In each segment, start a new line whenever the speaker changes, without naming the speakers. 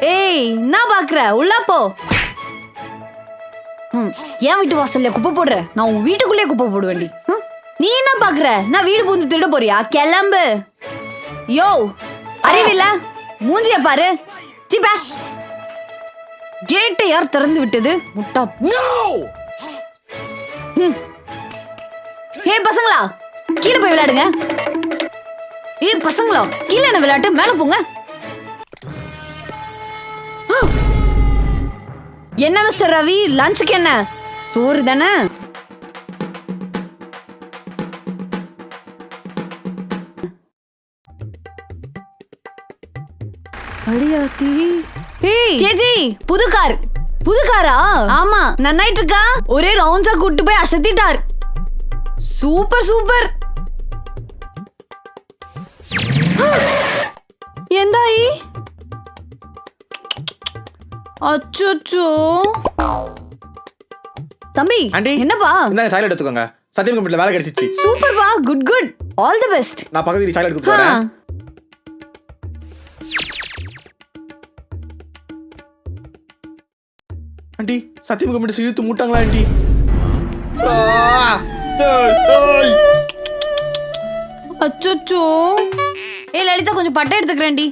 ஏய் என்ன பாக்குற? உள்ள போ. ஏன் வீட்டு வாசல்ல குப்பை போடுற? நான் உன் வீட்டுக்குள்ளே குப்பை போடுவேன்டி. ம், நீ என்ன பாக்குற? நான் வீடு பூந்து திருட போறியா? கிளம்பு. யோ அறிவில்ல? மூஞ்சிய பாரு. சிப்ப கேட்டை யார் திறந்து விட்டது? முட்டா. ஏ பசங்களா கீழே போய் விளையாடுங்க. ஏ பசங்களா கீழே விளையாட்டு? மேல போங்க! என்ன மிஸ்டர் ரவி? லஞ்சுக்கு என்ன? சோறு தானே? அடியாத்தி. ஏய்! சேச்சி புது கார். புது காரா? ஆமா. நன்னாயிட்டு இருக்கா ஒரே ரவுண்ட்ஸா கூட்டு போய் அசத்திட்டார். Super super. எந்தாயி? அச்சோ தம்பி
ஆண்டி.
என்னப்பா?
இந்த சாயல் எடுத்துக்கோங்க. சத்தியம் கம்பெனில வேலை கிடைச்சிச்சு.
சூப்பர்ப்பா good good all the best
நான் பக்கத்து வீட்டு சாயல் எடுத்து போறேன் ஆண்டி சத்தியம் கம்பெனி இழுத்து மூட்டாங்களா ஆண்டி.
அச்சோ ஏய் லலிதா கொஞ்சம் பட்டை எடுத்துக்கிறேன்டி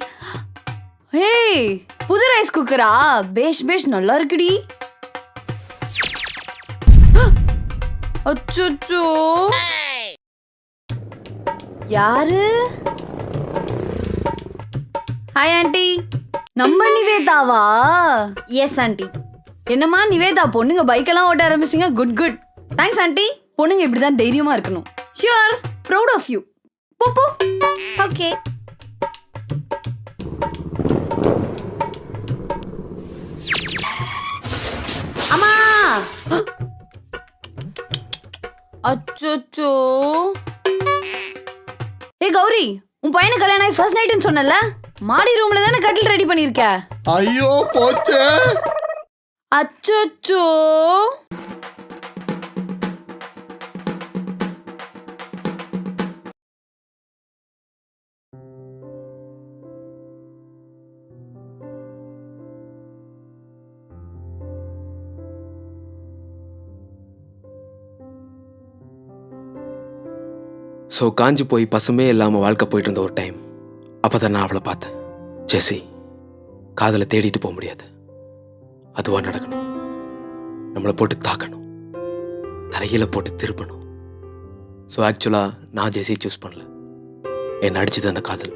ஏய். புது ரைஸ் குக்கரா பேஷ் பேஷ் நல்லா இருக்குடி. அச்சோ யாரு? ஹாய் ஆண்டி நம்ம நிவேதாவா? எஸ் ஆண்டி என்னம்மா நிவேதா பொண்ணுங்க பைக்கெல்லாம் ஓட்ட ஆரம்பிச்சிங்க குட் குட் தேங்க்ஸ் ஆண்டி பொண்ணுங்க இப்படிதான் தைரியமா இருக்கணும். ஷியோர் ப்ரௌட் ஆஃப் யூ போ ஓகே அச்சோ ஏய் கௌரி உன் பையனுக்கு கல்யாணம் ஆகி ஃபர்ஸ்ட் நைட்னு சொன்னல மாடி ரூம்ல தானே கட்டில் ரெடி பண்ணிருக்க
ஐயோ போச்சே.
அச்சோ
ஸோ காஞ்சி போய் பசுமே இல்லாமல் வாழ்க்கை போயிட்டு இருந்த ஒரு டைம் அப்போ தான் நான் அவளை பார்த்தேன். ஜெஸ்ஸி காதலை தேடிட்டு போக முடியாது. அதுவாக நடக்கணும். நம்மளை போட்டு தாக்கணும். தலையில போட்டு திருப்பணும். ஸோ ஆக்சுவலாக நான் ஜெஸ்ஸி சூஸ் பண்ணல. என்னை அடிச்சது அந்த காதல்.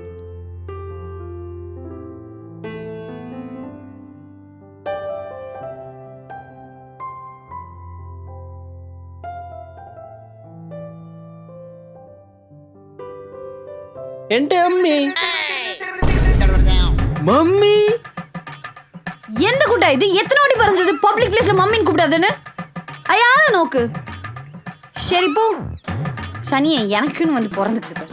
என்கிட்ட அம்மி?
மம்மி?
எந்த கூட்டா இது? எத்தனை வாட்டி பறஞ்சது? பப்ளிக் பிளேஸ்ல மம்மின்னு கூப்பிடாதுன்னு? ஐயா நோக்கு. சரி போ. சனியை எனக்குன்னு வந்து பிறந்துக்கிட்டு